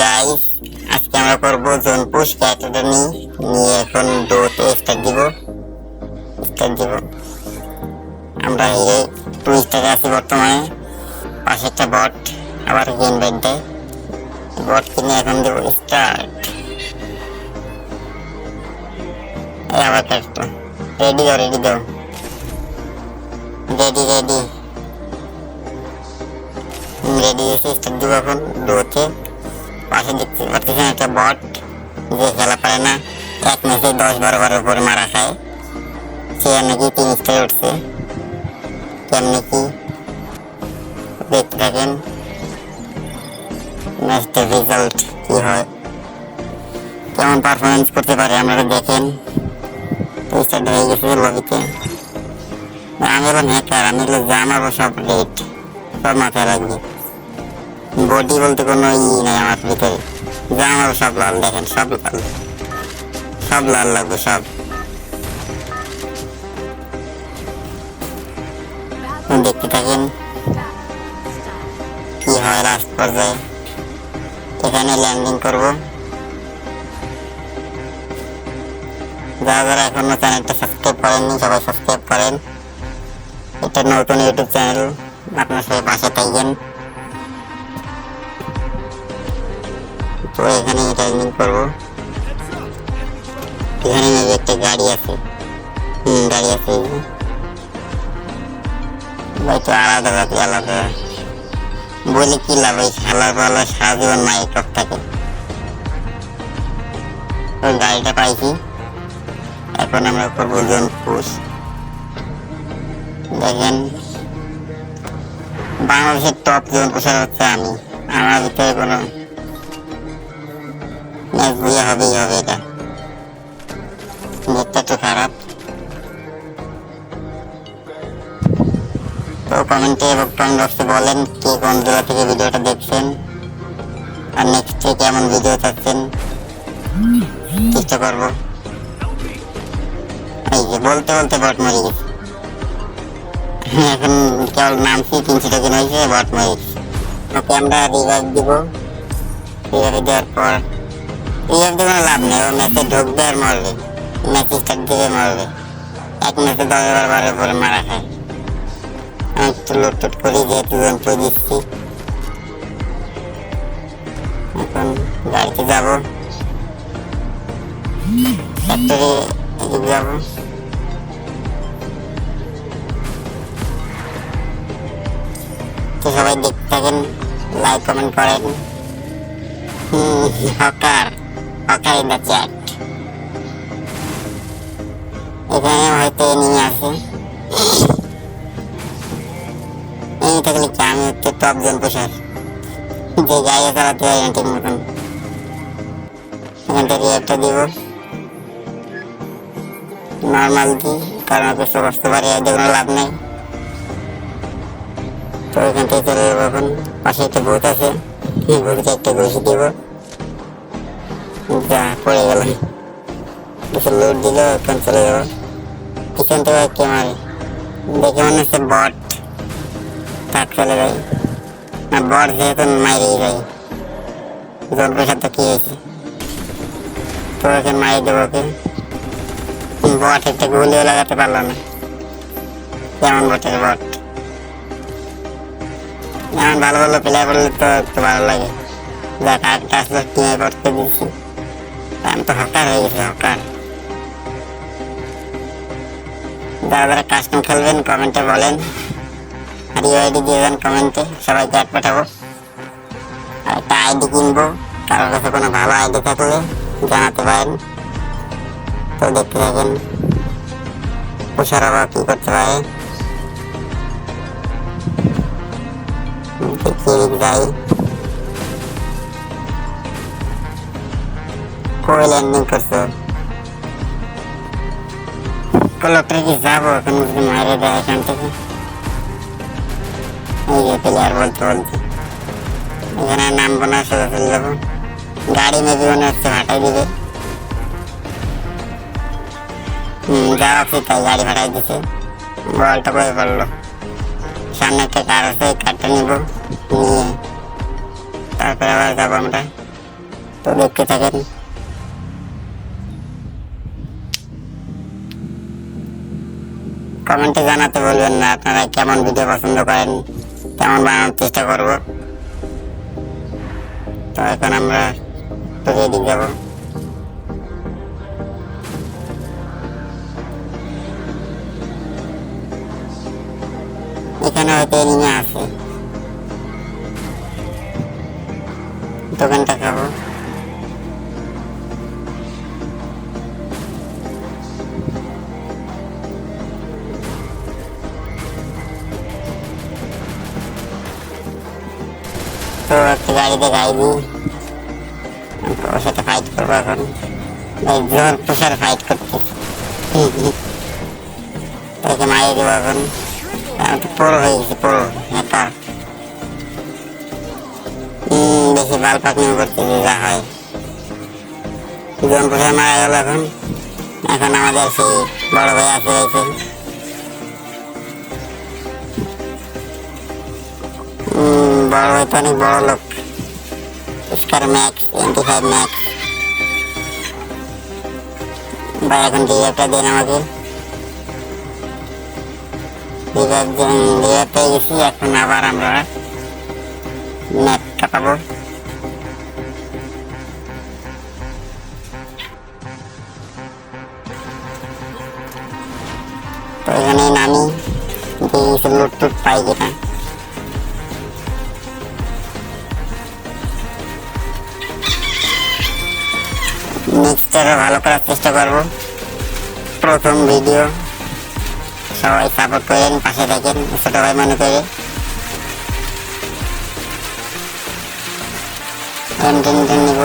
Guys, আজকে আমরা করব জোন পুশ ক্যারেক্টারটা নিয়ে এখন ডোতে স্টার্ট দিব। স্টার্ট দিব। আমরা হিরে টু স্টারে আছি বর্তমানে। পাশে একটা বট, আবার গেম বেড দেয়। বট কিনে এখন দেব স্টার্ট। আবার ক্যারেক্টার রেডি দাও রেডি দাও রেডি রেডি। রেডি এসে স্টার্ট দিব এখন ডোতে পাশে দেখতে পাচ্ছেন একটা বট যে খেলা পারে না। এক ম্যাচে দশ বারো বারের উপরে মারা খায়। সে নাকি তিন স্টারে উঠছে? কেমনি কি? দেখতে থাকেন। ম্যাচটার রেজাল্ট কি হয়? কেমন পারফরমেন্স করতে পারে, আপনারা দেখেন। স্টার্ট হয়ে গেছে লবিতে আমি হলাম হ্যাকার আমি জামাবো সব রেট সব মাথায় রাখবি। বডি বলতে কোনো ই নেই আমার ভিতরে জামাবো সব লাল, দেখেন, সব লাল। সব লাল লাগবে, সব। দেখতে থাকেন, কি হয় লাস্ট পর্যায়ে। এখানে ল্যান্ডিং করব। যারা যারা এখনও চ্যানেলটা সাবস্ক্রাইব করেননি, সবাই সাবস্ক্রাইব করেন। এটা নতুন ইউটিউব চ্যানেল আপনার সবাই পাশে থাকবেন। তো এখানে ল্যান্ডিং করব এখানে maybe একটা গাড়ি আছে হুম গাড়ি আছে হয়তো আলাদা রাখি আলাদা বলে কি লাভ ওই সারা জীবন মাইক অফ থাকে ওই গাড়িটা পাইছি এখন আমরা করব জন পুষ দেখেন বাংলাদেশের টপ জন পুষার হচ্ছে আমি আমার ভিতরে কোনো ম্যাচ দিয়ে হবেই হবে এটা নেটটা তো খারাপ তো কমেন্টে এবং কমেন্ট বলেন কে কোন জেলা থেকে ভিডিওটা দেখছেন আর নেক্সটে কেমন ভিডিও চাচ্ছেন চেষ্টা করব এই বলতে বলতে বট মরে গেছে এখন কেবল নামছি তিনশো টোকেন হয়েছে বট মরে গেছে ওকে আমরা রিভাইভ দিব রিভাইভ দেওয়ার পর লাভ নেই, ও ম্যাচে ঢুকবে আর মরবে। ম্যাচ স্টার্ট দিবে, মরবে। এক দশ বার মারা খায়। আমি একটু করি, যেহেতু যন্ত্র দিচ্ছি। এখন গাড়িতে যাব। ফ্যাক্টরি সবাই দেখতে থাকেন লাইক কমেন্ট করেন। হকার। হকার ইন দ্য এখানে হয়তো নিয়ে আসে। এই থাকলে কি আমি হচ্ছে, টপ জন পোষার। যে গাড়ি চালাতে হয় না ঠিক মতন। এখান থেকে একটা দিব। নর্মাল দিই কারণ কষ্ট করতে পারি আর কোনো লাভ নেই। তো এখান থেকে চলে যাব এখন। পাশে একটা ভূত আছে। এই ভূতকে একটা ঘুষি দিব। যা পড়ে গেল কিছু লুট দিল এখন চলে যাব পিছন থেকে কে মারে দেখে মনে হচ্ছে বট থাক চলে যাই না বট যেহেতু মাইরেই যাই কি হয়েছে তো দেবো ওকে বট একটা গুলিও লাগাতে পারল না কেমন বটের বট এমন ভালো ভালো প্লেয়ার বললে তো একটু ভালো লাগে যাক আরেকটা আসলে টিমে পড়তে দিচ্ছি হকার হয়ে গেছি হকার যারা কাস্টম খেলবেন কমেন্টে বলেন। আর ইউআইডি দিয়ে দেন কমেন্টে সবাইকে অ্যাড পাঠাবো। আর একটা আইডি কিনবো, কারোর কাছে কোনো ভালো আইডি থাকলে জানাতে পারেন। তো দেখতে থাকেন তুষারাবা কি করতে পারে। দেখি, যাই। কই ল্যান্ডিং করছ লোকটা কি যাব এখন যদি মারে দেয় এখান থেকে এই যে প্লেয়ার বলতে বলতে এখানে আর নামবো না সোজা চলে যাব গাড়ি মেবি মনে হচ্ছে হাঁটাই দিবে হুম যাওয়া উচিত তাই গাড়ি ভাড়াই দিছে বলটা করে পড়ল সামনে একটা কার আছে কারটা নিব নিয়ে তারপরে আবার যাব আমরা তো দেখতে থাকেন কমেন্টে জানাতে বলবেন না। আপনারা কেমন ভিডিও পছন্দ করেন, কেমন বানানোর চেষ্টা করব? তো এখন আমরা রেডি যাব। এখানে হয়তো এনিমে আছে। দোকানটা খাব। তো একটা গাড়িতে গাড়ি দিই ওর সাথে ফাইট করব এখন। এই জোর পুষার ফাইট করতেছি তাকে মারিয়ে দেবো এখন। আমি তো পুরো হয়ে গেছি পুরো হ্যাকার হম বেশি বাল পাকনিও করতেছি যা হয়। জন পুষার মারা গেল এখন। এখন আমাদের সেই বড় ভাই আছে রয়েছে বড় ভাই তো অনেক বড় লোক স্কার ম্যাক্স এমটি ফাইভ ম্যাক্স ভাই এখন ডিএফটা দেন আমাকে ডিএফ ডিএফ পেয়ে গেছি এখন আবার আমরা নেট কাটাবো তো এখানে নামি দেখি কিছু লুট টুট পাই কিনা নেক্সট ভালো করার চেষ্টা করব, প্রথম ভিডিও সবাই সাপোর্ট করেন, পাশে থাকেন, ছোট ভাই মনে করে। নিব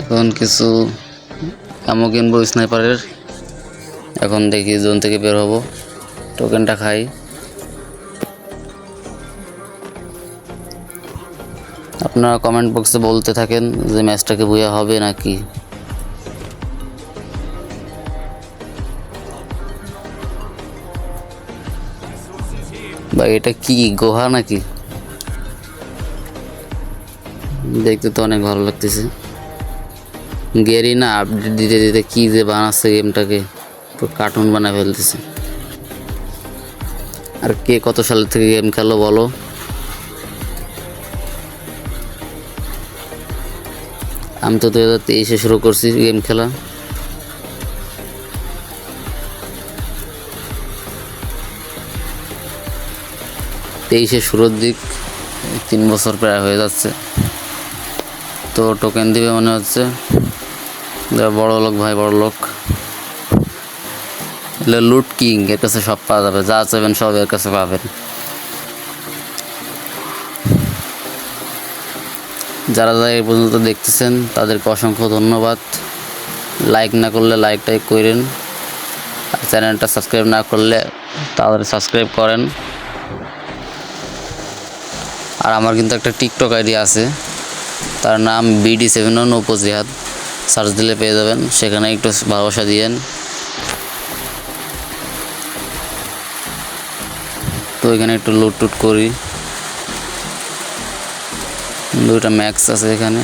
এখন কিছু আমও কিনবো স্নাইপারের এখন দেখি জোন থেকে বের হব। টোকেনটা খাই। আপনারা কমেন্ট বক্সে বলতে থাকেন যে ম্যাচটাকে বুয়া হবে নাকি। বা এটা কি, গোহা নাকি? দেখতে তো অনেক ভালো লাগতেছে। গেরি না আপডেট দিতে দিতে কি যে বানাচ্ছে গেমটাকে পুরো কার্টুন বানায় ফেলতেছে। আর কে কত সাল থেকে গেম খেলো বলো? আমি তো দু হাজার তেইশে শুরু করছি গেম খেলা। তেইশে শুরুর দিক, তিন বছর প্রায় হয়ে যাচ্ছে। তো টোকেন দিবে মনে হচ্ছে। বড় লোক ভাই বড় লোক লুট কিং, এর কাছে সব পাওয়া যাবে, যা চাইবেন সব এর কাছে পাবেন। যারা যারা এই পর্যন্ত দেখতেছেন, তাদেরকে অসংখ্য ধন্যবাদ। লাইক না করলে লাইকটাই করেন। আর চ্যানেলটা সাবস্ক্রাইব না করলে তাহলে সাবস্ক্রাইব করেন। আর আমার কিন্তু একটা টিকটক আইডি আছে। তার নাম বিডি সেভেন ওয়ান উপজিহাদ সার্চ দিলে পেয়ে যাবেন। সেখানে একটু ভালোবাসা দিয়েন। তো এখানে একটু লুট টুট করি। দুইটা ম্যাক্স আছে এখানে।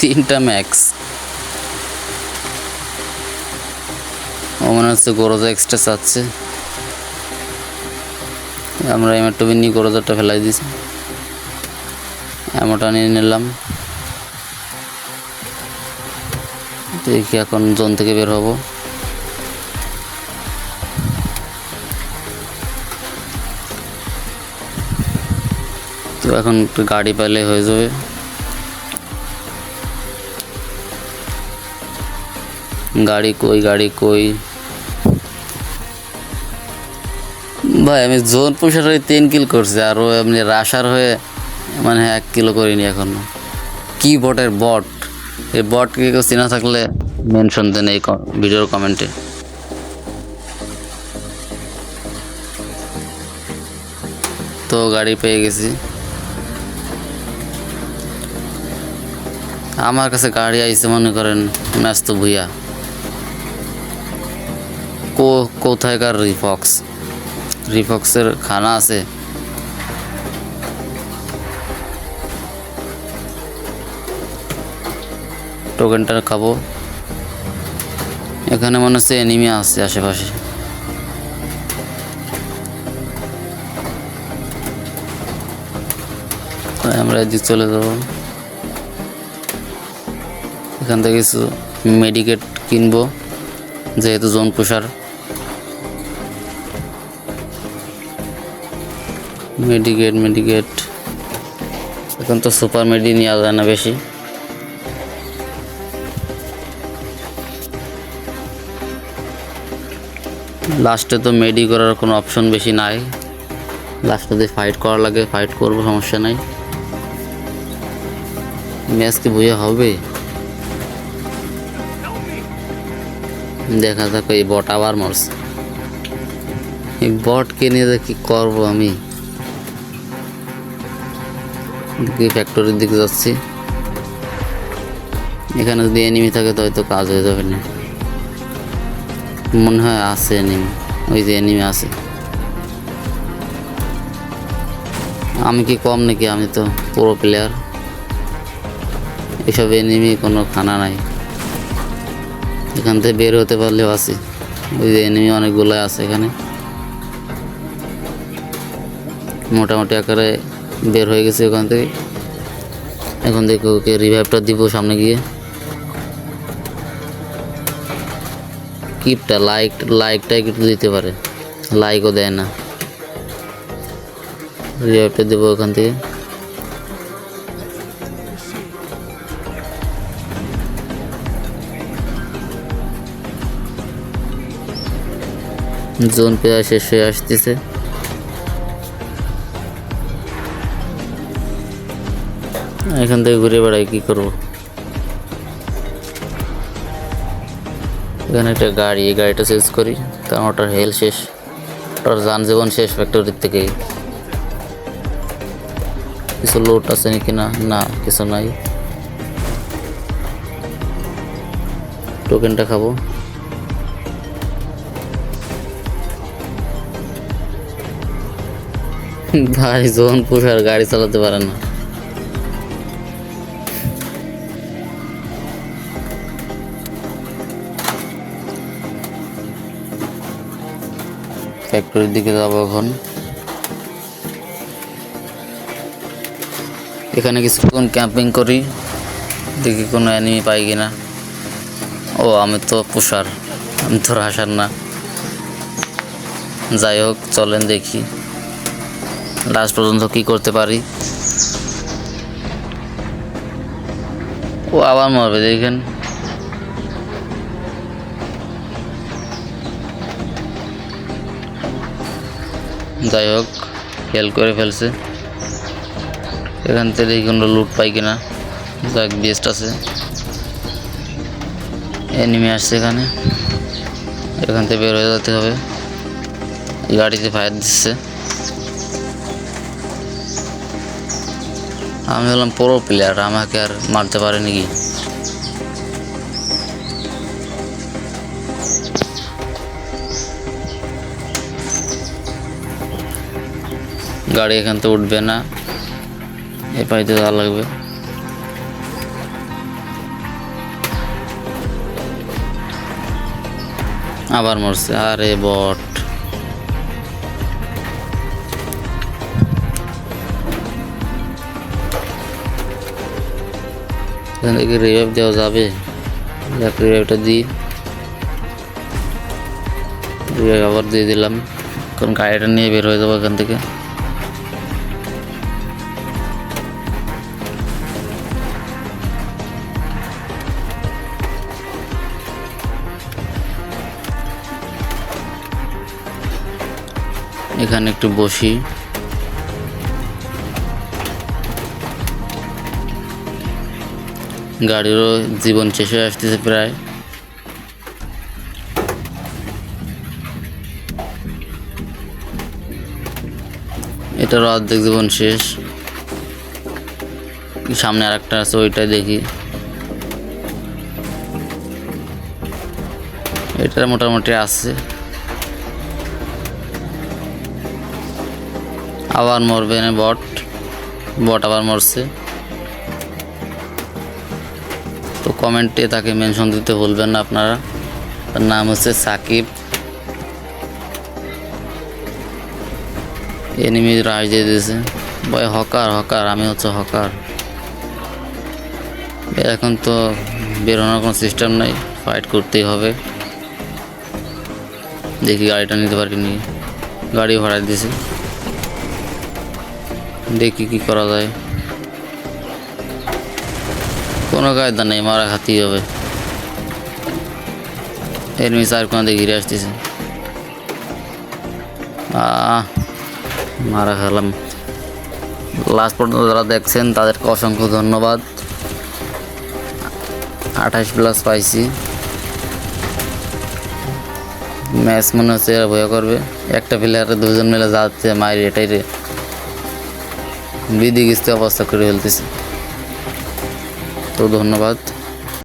তিনটা ম্যাক্স ও মনে হচ্ছে গরজা এক্সট্রা চাচ্ছে। আমরা এমারটবিন নিয়ে গরজারটা ফেলাই দিয়েছি। এমনটা নিয়ে নিলাম। দেখি এখন জোন থেকে বের হব। তো এখন একটু গাড়ি পেলে হয়ে যাবে। গাড়ি কই গাড়ি কই? ভাই, আমি জোন পুষার হয়ে তিন কিল করছি, আর এমনি রাশার হয়ে মানে এক কিলো করিনি এখনও। কি বটের বট? এই বটকে কেউ চেনা থাকলে মেনশন দেন এই ভিডিওর কমেন্টে তো গাড়ি পেয়ে গেছি। আমার কাছে গাড়ি আইসে মনে করেন ম্যাস্ত ভুইয়া। কো কোথায়কার রিফক্স রিফক্সের খানা আছে। টোকেনটা খাব। এখানে মনে হচ্ছে এনিমি আছে আশেপাশে। আমরা এদিক চলে যাব। এখান থেকে কিছু মেডিকেট কিনবো, যেহেতু জোন পুষার মেডিকেট মেডিকেট এখন তো সুপার মেডি নেওয়া যায় না বেশি। লাস্টে তো মেডি করার কোনো অপশন বেশি নাই। লাস্টে যদি ফাইট করা লাগে ফাইট করব, সমস্যা নাই। ম্যাচ কি বুঝে হবে? দেখা যাক এই বট আবার মরছে। এই বটকে নিয়ে কি করব আমি? ফ্যাক্টরির দিকে যাচ্ছি। এখানে যদি এনিমি থাকে তো হয়তো কাজ হয়ে যাবে না। মনে হয় আছে এনিমি ওই যে এনিমি আছে। আমি কি কম নাকি? আমি তো পুরো প্লেয়ার এসব এনিমি কোনো খানা নাই। এখান থেকে বের হতে পারলেও আছি। ওই যে এনিমি অনেকগুলো আছে এখানে। মোটামুটি আকারে বের হয়ে গেছে ওখান থেকে। এখন দেখো ওকে রিভাইভটা দিব সামনে গিয়ে। কিপটা লাইক লাইকটা একটু দিতে পারে। লাইকও দেয় না। রিভাইভটা দেবো ওখান থেকে। জোন প্রায় শেষ হয়ে আসতেছে। এখান থেকে ঘুরে বেড়াই কী করব? এখানে একটা গাড়ি, এই গাড়িটা চেঞ্জ করি, কারণ ওটার হেল শেষ। ওটার যান জীবন শেষ ফ্যাক্টরির থেকে কিছু লোড আছে নাকি না? না, কিছু নাই। টোকেনটা খাব। ভাই, জোন পুষার গাড়ি চালাতে পারে না। ফ্যাক্টরির দিকে যাব এখন। এখানে কিছুক্ষণ ক্যাম্পিং করি। দেখি কোনো অ্যানিমি পাই কিনা। ও, আমি তো পুষার। আমি তো রাসার না। যাই হোক, চলেন দেখি। লাস্ট পর্যন্ত কি করতে পারি। ও আবার মরবে, দেখেন। যাই হোক খেয়াল করে ফেলছে। এখান থেকে কোনো লুট পাই কিনা? যাক বেস্ট আছে। এনিমি আসছে এখানে। এখান থেকে বের হয়ে যেতে হবে। গাড়িতে ফায়ার দিচ্ছে। আমি হলাম প্রো প্লেয়ার আমাকে আর মারতে পারে নাকি? গাড়ি এখান থেকে উঠবে না। এ পাইতে যাওয়া লাগবে। আবার মরছে, আরে বট। এখান থেকে রিভাইভ দেওয়া যাবে। দেখ রিভাইভটা দিই। রিভাইভ আবার দিয়ে দিলাম। কারণ গাড়িটা নিয়ে বের হয়ে যাব এখান থেকে। এখানে একটু বসি। গাড়িরও জীবন শেষ হয়ে আসতেছে প্রায়। এটার অর্ধেক জীবন শেষ। সামনে আর একটা আছে ওইটা দেখি। এটা মোটামুটি আছে। আবার মরবে না বট। বট আবার মরছে। তো কমেন্টে তাকে মেনশন দিতে ভুলবেন না আপনারা। তার নাম হচ্ছে সাকিব। এনিমি রাজ দিয়ে দিয়েছে। ভাই, হকার হকার, আমি হচ্ছে হকার। এখন তো বেরোনোর কোনো সিস্টেম নাই ফাইট করতেই হবে। দেখি গাড়িটা নিতে পারি নি গাড়ি ভাড়া দিয়েছে। দেখি কি করা যায়। কোনো কায়দা নেই, মারা খাতেই হবে। এনিমি চার কোনা দিয়ে ঘিরে আসতেছে। মারা খেলাম। লাস্ট পর্যন্ত যারা দেখছেন, তাদেরকে অসংখ্য ধন্যবাদ। আঠাশ প্লাস পাইছি। ম্যাচ মনে হচ্ছে এরা ভয় করবে। একটা প্লেয়ারে দুজন মিলে যাচ্ছে মায়ের এটাই রে। বিধি কিস্তি অবস্থা করে ফেলতেছে। তো ধন্যবাদ।